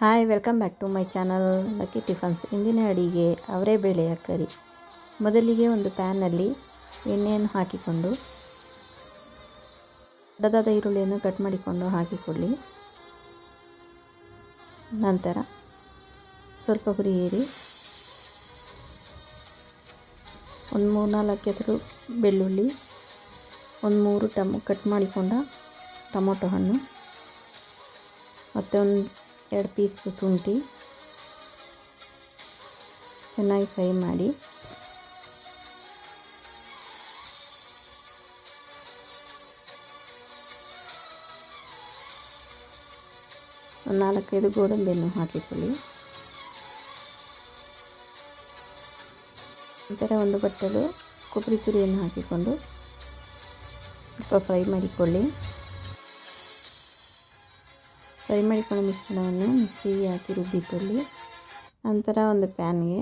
Hi, welcome back to my channel Lucky Tiffins. ಇಂದಿನ ಅಡಿಗೆ ಅವರೇ ಬೇಳೆಯ ಕರಿ. ಮೊದಲಿಗೆ ಒಂದು ಪ್ಯಾನಲ್ಲಿ ಎಣ್ಣೆಯನ್ನು ಹಾಕಿಕೊಂಡು, ದೊಡ್ಡದಾದ ಈರುಳ್ಳಿಯನ್ನು ಕಟ್ ಮಾಡಿಕೊಂಡು ಹಾಕಿಕೊಳ್ಳಿ. ನಂತರ ಸ್ವಲ್ಪ ಹುರಿಯಿರಿ ಒಂದು ಮೂರು ನಾಲ್ಕು ಹೆಸರು ಬೆಳ್ಳುಳ್ಳಿ, ಒಂದು ಮೂರು ಟಮೊ, ಕಟ್ ಮಾಡಿಕೊಂಡ ಟೊಮೊಟೊ ಹಣ್ಣು ಮತ್ತು ಒಂದು ಎರಡು ಪೀಸ್ ಶುಂಠಿ. ಚೆನ್ನಾಗಿ ಫ್ರೈ ಮಾಡಿ. ನಾಲ್ಕೈದು ಗೋಡಂಬಿಯನ್ನು ಹಾಕಿಕೊಳ್ಳಿ. ನಂತರ ಒಂದು ಬಟ್ಟಲು ಕೊಬ್ಬರಿ ತುರಿಯನ್ನು ಹಾಕಿಕೊಂಡು ಸ್ವಲ್ಪ ಫ್ರೈ ಮಾಡಿಕೊಳ್ಳಿ. ಫ್ರೈ ಮಾಡಿಕೊಂಡ ಮಿಶ್ರಣವನ್ನು ಮಿಕ್ಸಿಗೆ ಹಾಕಿ ರುಬ್ಬಿಕೊಳ್ಳಿ ನಂತರ ಒಂದು ಪ್ಯಾನ್ಗೆ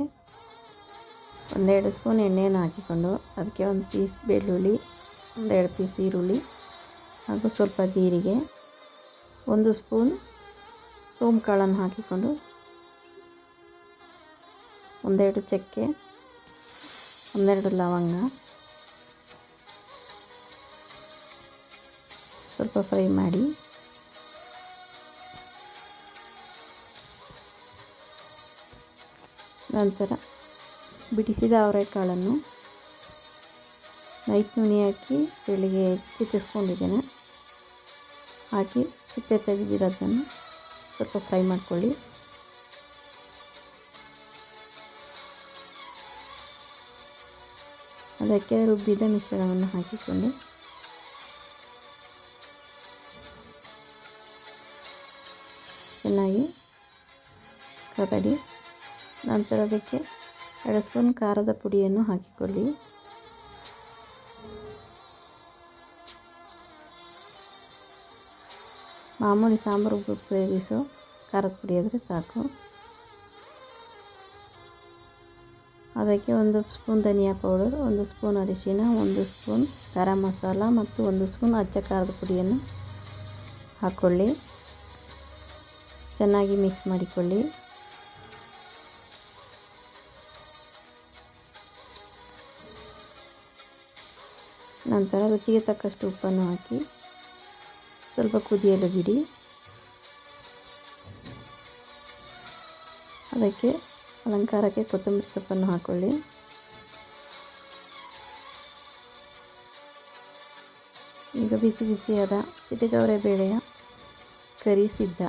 ಒಂದೆರಡು ಸ್ಪೂನ್ ಎಣ್ಣೆಯನ್ನು ಹಾಕಿಕೊಂಡು ಅದಕ್ಕೆ ಒಂದು ಪೀಸ್ ಬೆಳ್ಳುಳ್ಳಿ, ಒಂದೆರಡು ಪೀಸ್ ಈರುಳ್ಳಿ ಹಾಗೂ ಸ್ವಲ್ಪ ಜೀರಿಗೆ, ಒಂದು ಸ್ಪೂನ್ ಸೋಂಪು ಕಾಳನ್ನು ಹಾಕಿಕೊಂಡು ಒಂದೆರಡು ಚಕ್ಕೆ, ಒಂದೆರಡು ಲವಂಗ, ಸ್ವಲ್ಪ ಫ್ರೈ ಮಾಡಿ ನಂತರ ಬಿಡಿಸಿದ ಅವರೆಕಾಳನ್ನು ನೈಟ್ ನುಣಿ ಹಾಕಿ ಬೆಳಿಗ್ಗೆ ಚಿತ್ತಿಸ್ಕೊಂಡಿದ್ದೇನೆ ಹಾಕಿ ಸಿಪ್ಪೆ ತೆಗೆದಿರೋದನ್ನು ಸ್ವಲ್ಪ ಫ್ರೈ ಮಾಡ್ಕೊಳ್ಳಿ. ಅದಕ್ಕೆ ರುಬ್ಬಿದ ಮಿಶ್ರಣವನ್ನು ಹಾಕಿಕೊಂಡು ಚೆನ್ನಾಗಿ ಕದಡಿ ನಂತರ ಅದಕ್ಕೆ ಎರಡು ಸ್ಪೂನ್ ಖಾರದ ಪುಡಿಯನ್ನು ಹಾಕಿಕೊಳ್ಳಿ. ಮಾಮೂಲಿ ಸಾಂಬಾರು ಉಪಯೋಗಿಸೋ ಖಾರದ ಪುಡಿ ಆದರೆ ಸಾಕು. ಅದಕ್ಕೆ ಒಂದು ಸ್ಪೂನ್ ಧನಿಯಾ ಪೌಡರ್, ಒಂದು ಸ್ಪೂನ್ ಅರಿಶಿನ, ಒಂದು ಸ್ಪೂನ್ ಗರಂ ಮಸಾಲ ಮತ್ತು ಒಂದು ಸ್ಪೂನ್ ಅಚ್ಚ ಖಾರದ ಪುಡಿಯನ್ನು ಹಾಕ್ಕೊಳ್ಳಿ ಚೆನ್ನಾಗಿ ಮಿಕ್ಸ್ ಮಾಡಿಕೊಳ್ಳಿ. ನಂತರ ರುಚಿಗೆ ತಕ್ಕಷ್ಟು ಉಪ್ಪನ್ನು ಹಾಕಿ ಸ್ವಲ್ಪ ಕುದಿಯಲು ಬಿಡಿ. ಅದಕ್ಕೆ ಅಲಂಕಾರಕ್ಕೆ ಕೊತ್ತಂಬರಿ ಸೊಪ್ಪನ್ನು ಹಾಕ್ಕೊಳ್ಳಿ ಈಗ ಬಿಸಿ ಬಿಸಿಯಾದ ಚಿತಿಗವರೆ ಬೇಳೆಯ ಕರಿ ಸಿದ್ಧ.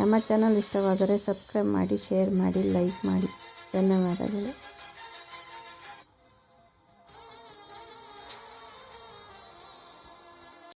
ನಮ್ಮ ಚಾನಲ್ ಇಷ್ಟವಾದರೆ ಸಬ್ಸ್ಕ್ರೈಬ್ ಮಾಡಿ, ಶೇರ್ ಮಾಡಿ, ಲೈಕ್ ಮಾಡಿ. ಧನ್ಯವಾದಗಳು.